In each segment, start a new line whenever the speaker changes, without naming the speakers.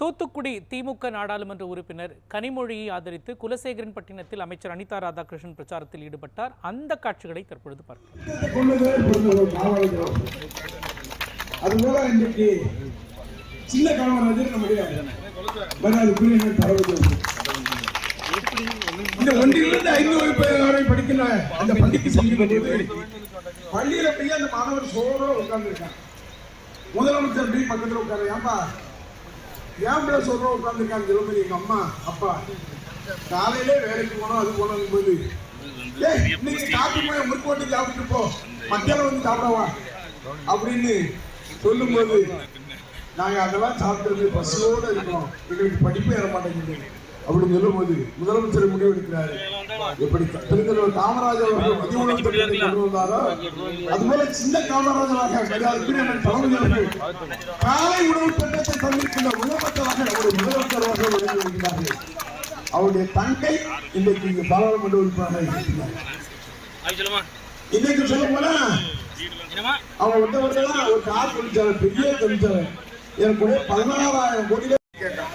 தூத்துக்குடி திமுக நாடாளுமன்ற உறுப்பினர் கனிமொழியை ஆதரித்து குலசேகரன் பட்டினத்தில் அமைச்சர் அனிதா ராதாகிருஷ்ணன் பிரச்சாரத்தில் ஈடுபட்டார். அந்த காட்சிகளை தற்பொழுது
இந்த பள்ளியில போய் அந்த மாணவர் சோழ முதலமைச்சர் பக்கத்தில் உட்கார ஏன்பா ஏன் பேர் சொல்கிறோம் உட்கார்ந்துருக்கான்னு சொல்லும்போது எங்க அம்மா அப்பா காலையிலே வேலைக்கு போனோம் அது போனோம் போது ஏய், இன்னைக்கு காப்பி போய் முற்கோட்டு சாப்பிட்டு போ. மத்தியானம் வந்து சாப்பிடவா? அப்படின்னு சொல்லும்போது நாங்க அதெல்லாம் சாப்பிட்டது பசியோட இருக்கோம். எங்களுக்கு படிப்பு ஏற மாட்டேங்குது. அப்படின்னு சொல்லும்போது முதலமைச்சர் முடிவு எடுக்கிறாரு. எப்படி பெருந்தலைவர் காமராஜர் அவர்கள் மதிய உணவு கொண்டு வந்தாரோ அதுபோல சின்ன காமராஜராக மரியாதைக்குரிய அவர்கள் காலை உணவு திட்டத்தை தந்திருக்கின்ற முதலமைச்சராக நம்முடைய முதலமைச்சர் அவர்கள் விளங்கி வருகிறார்கள். அவருடைய தங்கை இன்றைக்கு இங்கு பாராளுமன்ற உறுப்பினராக இருக்கிறார். இன்னைக்கு சொல்ல போனா அவன் வந்தவர்கள் ஒரு கார் தொழிற்சாலை பெரிய தொழிற்சாலை எனக்கு பதினாறாயிரம் கோடி கேட்டான்.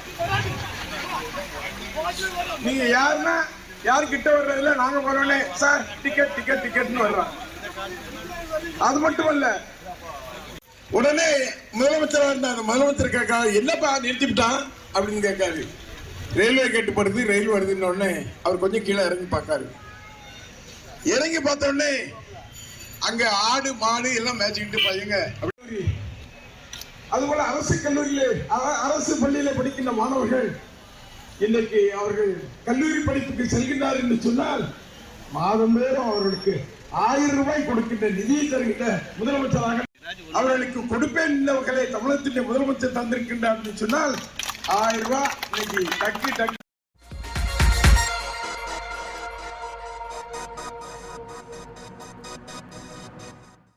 நீங்க யாருன்னா யாரு கிட்ட வர்றதுல நாங்க போறோம்ல சார் டிக்கெட் டிக்கெட் டிக்கெட்னு வர்றோம். அது மட்டும் இல்ல. உடனே முதலமைச்சரா இருந்த அந்த முதலமைச்சர் கேட்காரு என்னப்பா நிறுத்திவிட்டான் அப்படின்னு கேட்காரு. ரயில்வே கட்டுப்படுது ரயில் வருதுன்னு உடனே அவர் கொஞ்சம் கீழே இறங்கி பார்க்காரு. இறங்கி பார்த்த உடனே அங்க ஆடு மாடு எல்லாம் மேய்ச்சிக்கிட்டு பையங்க. அது அதுபோல அரசு கல்லூரியிலே அரசு பள்ளியில படிக்கின்ற மாணவர்கள் இன்னைக்கு அவர்கள் கல்லூரி படிப்புக்கு செல்கின்றார் என்று சொன்னால் மாதம் பேரும் அவர்களுக்கு ஆயிரம் ரூபாய் கொடுக்கின்ற நிதியை தருகின்ற முதலமைச்சராக அவர்களுக்கு கொடுப்பேன் என்றவர்களை தமிழகத்தின் முதலமைச்சர் தந்திருக்கின்றார் என்று சொன்னால் ஆயிரம் ரூபாய் இன்னைக்கு டக்கு டக்கு